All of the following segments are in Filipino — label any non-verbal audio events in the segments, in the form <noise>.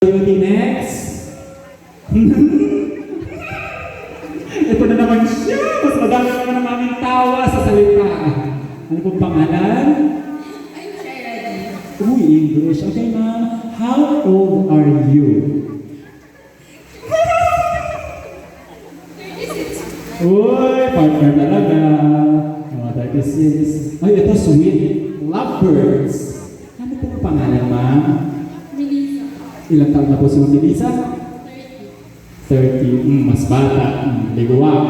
Beauty next. <laughs> Ito na naman siya. Mas madami naman ang aming tawa sa salita. Ano pong pangalan? I'm ready. Uy, English. Okay, ma'am. How old are you? Uy, partner talaga. Mga 36. Ay, ito sweet. Lovebirds. Ano pong pangalan, ma'am? Melissa. Ilang taon na po si Ma'am Melissa? 30. Mm, mas bata. Mm, liguwak.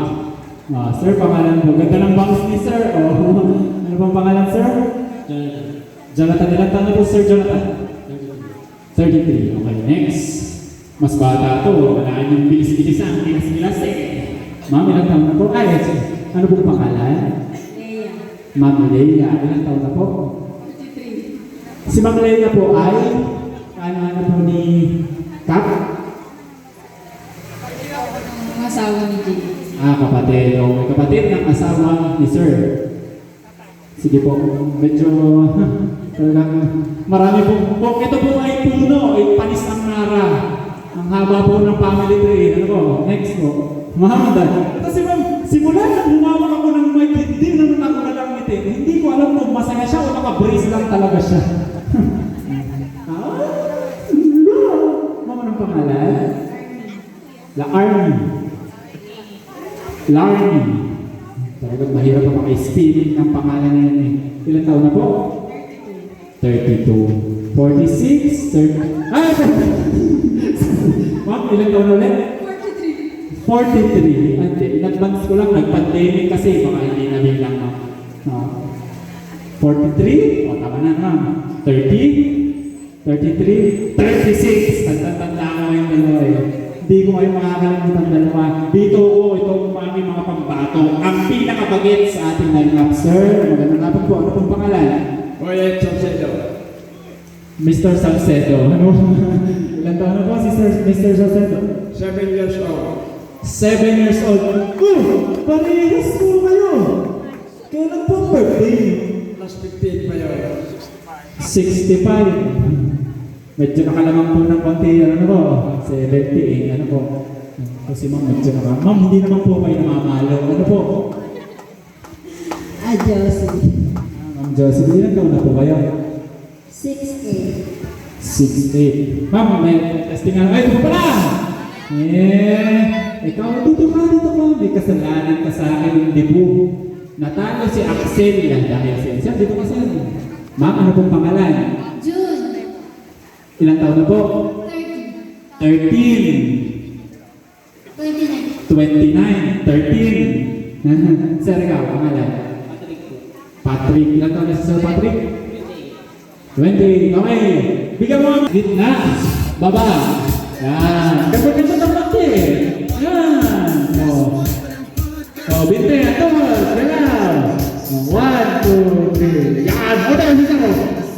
Ah, sir, pangalan po. Ganda ng bangs ni sir. Oh. <laughs> ano pong pangalan, sir? Jonathan. Ilang taon na po, sir Jonathan? 33. Okay, next. Mas bata to. Wala yung. Bilis-bilis eh. Ma'am, ilang taon na po? Ay, ano pong pangalan? Leia. Ma'am Leia. Ilang taon na po? 53. Si Ma'am Leia po ay ano po ni Kap? Ang asawa ni Jay. Ah, kapatid. O, may kapatid ng asawa ni Sir. Sige po, medyo <laughs> talagang marami po. po. Ito po ay puno, ay panis ng nara. Ang haba po ng family tree. Ano po? Next po. Ma'am, dahil. Ito si Ma'am, simula na humawak ako ng mic, hindi naman ako nalangiti. Hindi ko alam kung masaya siya o naka-brace lang talaga siya. <laughs> La Army. Larny. Talagang mahirap pa maka-spelling ng pangalan na yan eh. Ilan taon na po? 32. 46, 30. Ay! Ma'am, ilan taon na ulit? 43. 43. Ante, in advance ko lang, nag-pandemic kasi, baka hindi na bilang ma'am. Ah. 43? O, tama na ma'am. 30? 33? 36. Tanda-tanda ko ngayon dalawa eh. Hindi ko ngayon makakalimutan dalawa. Dito ko, ito ang aming mga pambato. Ang pinakabagit sa ating lineup, sir. Magandang hapon po. Ano pong pangalan? Oye, Chomsedo. Mr. Salcedo. Ano? <laughs> Ilan taon na po si Sir, Mr. Salcedo? Seven years old. Seven years old. Oh, parehas po kayo. Kailan po birthday? Plus 15 pa yun. 65. Medyo nakalamang po ng konti, ano po, 70 eh, ano po. Kasi ma'am, medyo naka, ma'am, hindi naman po kayo namamalo. Ano po? Adios. Ah, Ma'am Josie, ilan taon na po kayo? 6'8". 6'8". Ma'am, may testing nga. Ay, ito pala! Eh, ikaw, dito ka, dito ka. May kasalanan ka sa akin ng debu. Natalo si Axel yan dahil siya. Sir, dito ka sir. Ma'am, ano pong pangalan? Ilang taon na po? 30. 13. 29. 29. 13. sir, ikaw, pangalan? Patrick. Ilang taon na si Sir Patrick? 20. Okay. Bigyan mo ang gitna. Baba. Yan. Ganda-ganda ng laki. Yan. O. O, binte. Ito. Galaw. One, two, three. Yan. O, dahil Sir.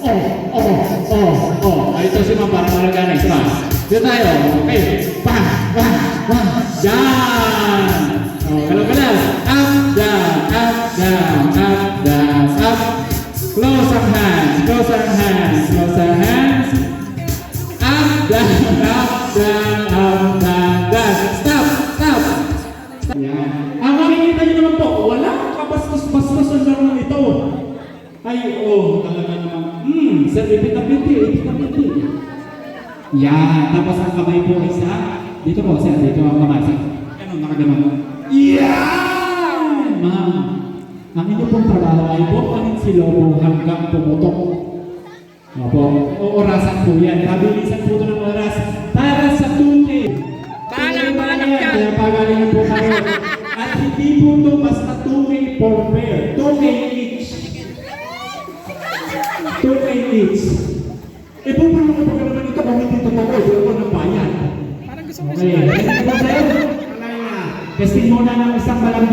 Oh, oh, oh, oh. Ay, ito si Ma'am para malagana. Isa. Dito tayo. Okay. Bang, bang, bang. Yan. O, galaw-galaw. Up, down, up, down, up, down, up. Close ang hands, close ang hands, close ang hands. Ipit-apiti, ipit-apiti. Yan. Tapos ang kamay po isa. Dito po, sir, dito ang kamay. Sir. Ganun, nakaganon. Yan! Ma'am, ang inyo pong trabaho ay bukanin si Lobo hanggang pumutok. Opo, oorasan po yan. Kabilisan po ito ng oras para sa. Paalam, paalam yan. yan. Kaya pagalingan po kayo. At hindi po ito basta 2K per pair. 2K each. 2K each. Eh po, paano kapag naman ito kung hindi totoo? Ito ako ng bayan. Parang gusto Okay. Ano ba sa'yo? Alay na. Testing muna ng isang malambing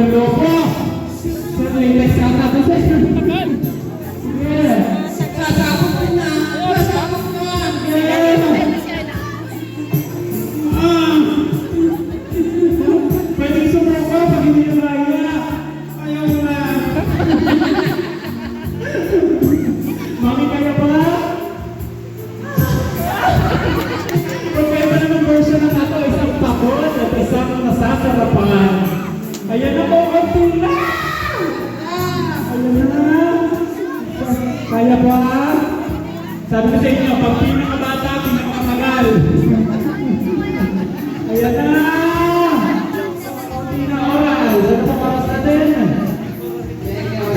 Para makapal ng loko. Sir, latex Kaya pa? Sabi ko sa inyo, pag pinakabata, pinakamatagal. Ayan na! Konti na oras. Ano pa oras natin?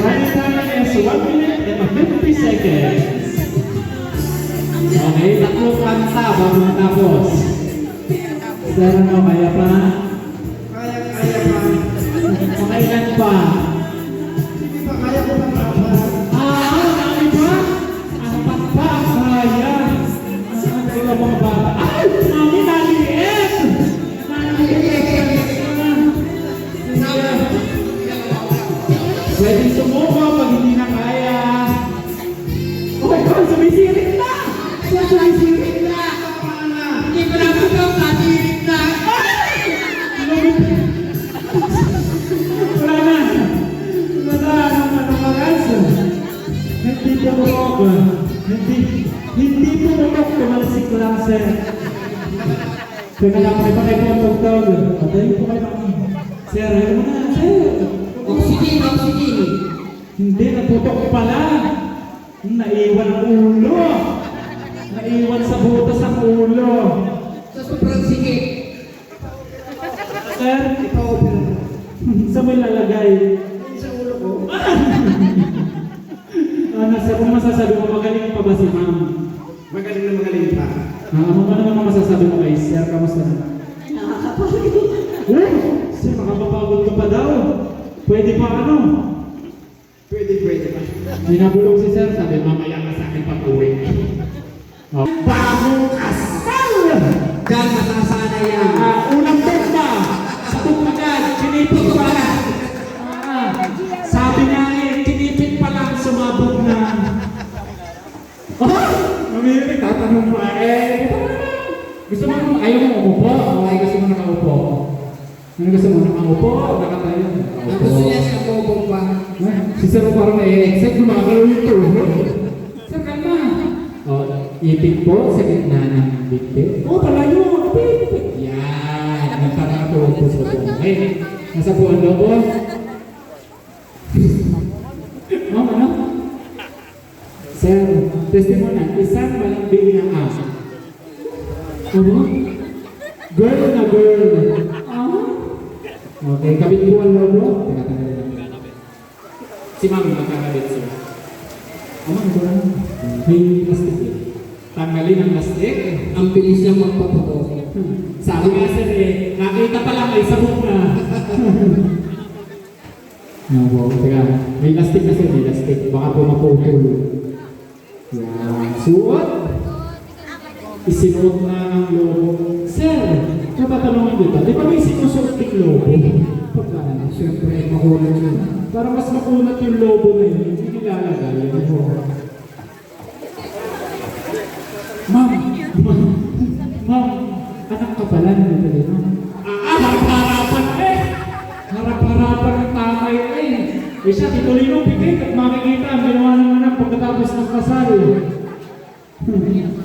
Running time is 1 minute and 50 seconds. Okay, tatlong kanta bago matapos. Sir, ano, kaya pa? Kaya, kaya pa. Pakailan pa? Hindi, hindi pumukok. Tumalsik lang, sir. Teka lang, may pakay po ang tugtog. Patayin po kayo. Sir, mo na, sir. Oxygen, oxygen. Hindi, natutok pala. Naiwan ang ulo. Naiwan sa butas ang ulo. Sa sobrang sikip. Sir, Ipa-open mo. <laughs> Saan mo ilalagay? Masasabi mo, magaling pa ba si ma'am? Magaling na magaling pa. Ah, ano ba naman ang masasabi mo kay sir? Kamusta na? Nakakapagod. Oh, sir, makapapagod ka pa daw. Pwede pa ano? Pwede, pwede pa. May nabulong si sir, sabi, mamaya ka sa akin pag-uwi. Oh. Bagong kasal! Diyan, matasana Gusto mo, ayaw mo umupo? O ay gusto mo nakaupo? Ano gusto mo, nakaupo o nakatayo? Ang gusto niya sa bobong pa. Ah, Si Sir parang na-excite, gumagalaw yung tuhod. Sir, kalma. O, ipit po sa gitna ng bigpit. O, palayo. Ipit. Yan. Nagkakatuwa po sa buwan. Okay. Nasa buwan po. Ma'am, ano? Sir, testimony. Isang malambing na asa. Ano? Girl na girl. Ah? Okay, kabit po ang logo. Teka, teka, teka. Si Mami magkakabit siya. Ama, ito lang. May plastic eh. Tanggalin ang plastic. Ang bilis niya magpapato. Sabi nga sir eh, nakita pa lang may sabog na. <laughs> No, wow. Teka, may plastic kasi, may plastic. Baka po mapupul. Yan. Suot. Isinuot na ang logo. Sir, napatanongin dito, di ba may sinusuot yung logo? Pagkano? Siyempre, makulat yun. Para mas makunat yung logo na yun, hindi nilalagay. Ano? Ma'am! Ma'am! Ma'am! Anak ka pala dali, ma'am. Ah, harap-harapan eh! Harap-harapan ng tatay eh! Eh siya, tituloy mo pikit at makikita ang ginawa ng pagkatapos ng kasal.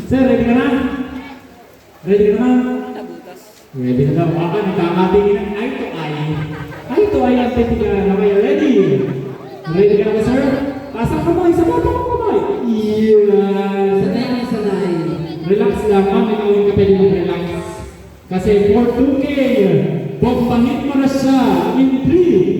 Sir, ready ka na? Ready ka na, ma'am? Ready na daw. Baka nagkakatingin ng eye to eye. Eye to eye ang titigan. Okay, ready? Ready ka na ba, sir? Pasang kamay, sa baba ng kamay. Yan. Sanay na sanay. Relax lang, ma'am. Ikaw yung kapag mo relax. Kasi for 2K, bombahin mo na siya in 3,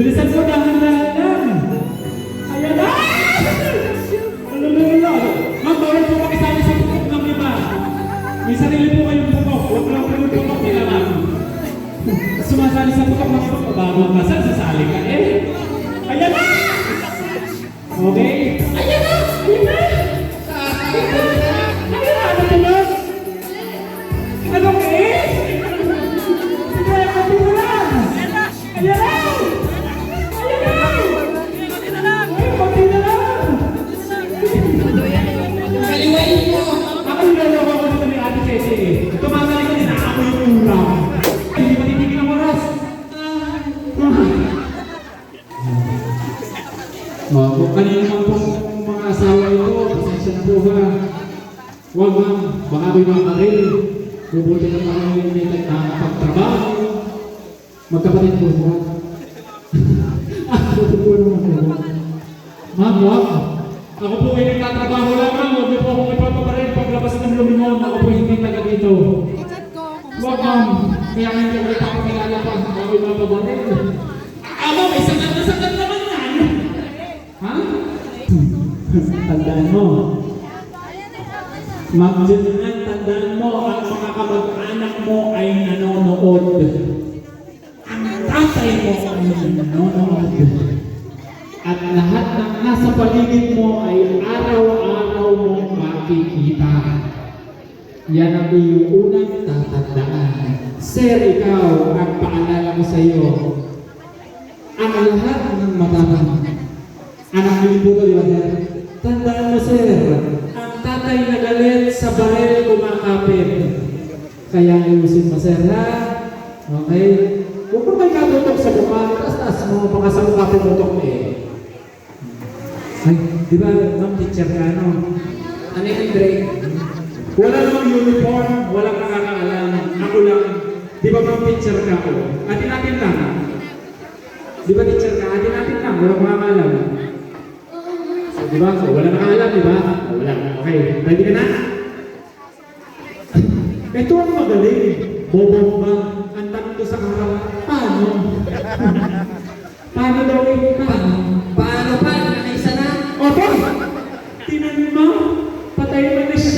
Bilisan mo, dahan-dahan lang. Ayan na. Ano, ano, ano, ano? Ma'am, bawal sa pukok ng iba. May sarili po kayong pukok. Huwag lang po yung pukok nila, ma'am. Sumasali sa pukok ng pukok. Bago ang kasal, sasali ka Magkapatid po po. Ako po naman po. Ma'am, wag. Ako po ay nagtatrabaho lang ma'am. Huwag niyo po akong ipapaparil paglabas ng lumingon. Ako po hindi taga dito. Wag ma'am. Kaya hindi ako ipapakilala pa. Ako mapabaril. Ah, ma'am, isang ganda sa ganda naman yan. Ha? Tandaan mo. Ma'am tandaan mo, ang mga kamag-anak mo ay nanonood. Nanonood. At lahat ng nasa paligid mo ay araw-araw mong makikita. Yan ang iyong unang tatandaan. Sir, ikaw, ang paalala ko sa iyo, ang lahat ng matamang anak niyo po sir? Tandaan mo, sir, ang tatay na galit sa baril kumakapit. Kaya ayusin mo, sir, ha? Okay? Huwag mo may katutok sa mukha, taas-taas mo, baka sa mukha tumutok mo eh. Ay, di ba, ma'am, teacher ka, ano? Ano yung break? Wala namang uniform, walang nakakaalam. Ako lang. Di ba ma'am teacher ka ako? Atin natin lang. Di ba teacher ka? Atin natin lang. Walang makakaalam. So, di ba? So, wala nakakaalam, di ba? Wala. Okay. Ready ka na? Ito ang magaling. Bobomba. Ang tanong ko sa araw? Paano daw? Paano? Paano pa? Nakaisa na? Opo! Tinan mo, patay mo na siya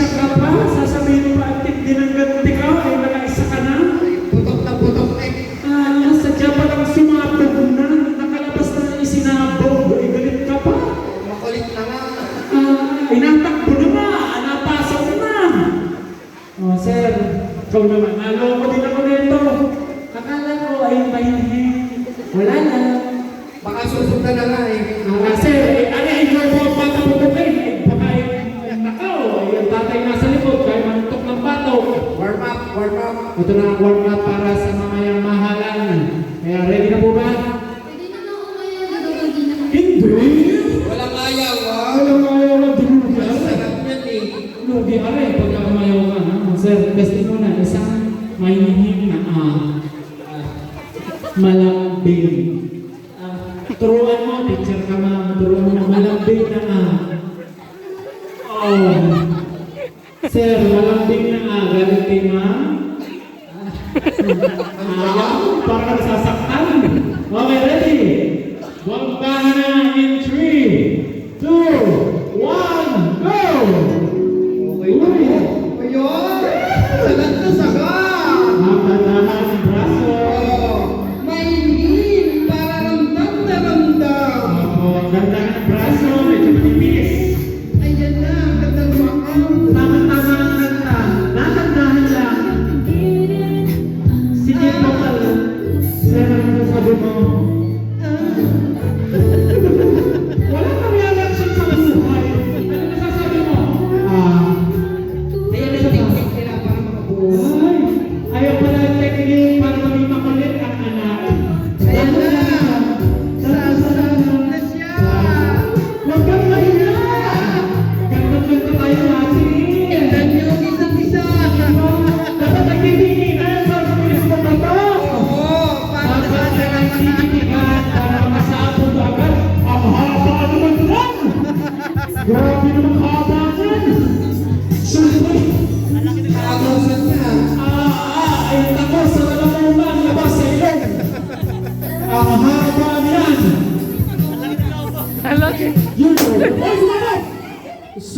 Warm up. Ito na ang warm up para sa mamayang mahalan. Kaya ready na po ba? Pwede na na umaya. Gagawin na. Hindi! Walang ayaw, ah. Walang ayaw ng durugi. Sarap yan eh. Lugi aray, pagka umayaw ka. Ha? Sir, testing mo na. Isang may hihim na ah, ah, Ah, parang nasasaktan. Okay, ready? Bombahan na in Thank.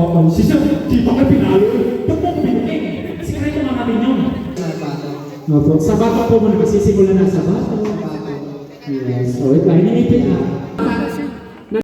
Oo, si Sir, di ba ka pinalo? Ba't mo ko binigay? Sikreto nga natin yun. Opo, sa bata po mo nagsisimula na sa bata. Yes, wait lang, hinihipin ah.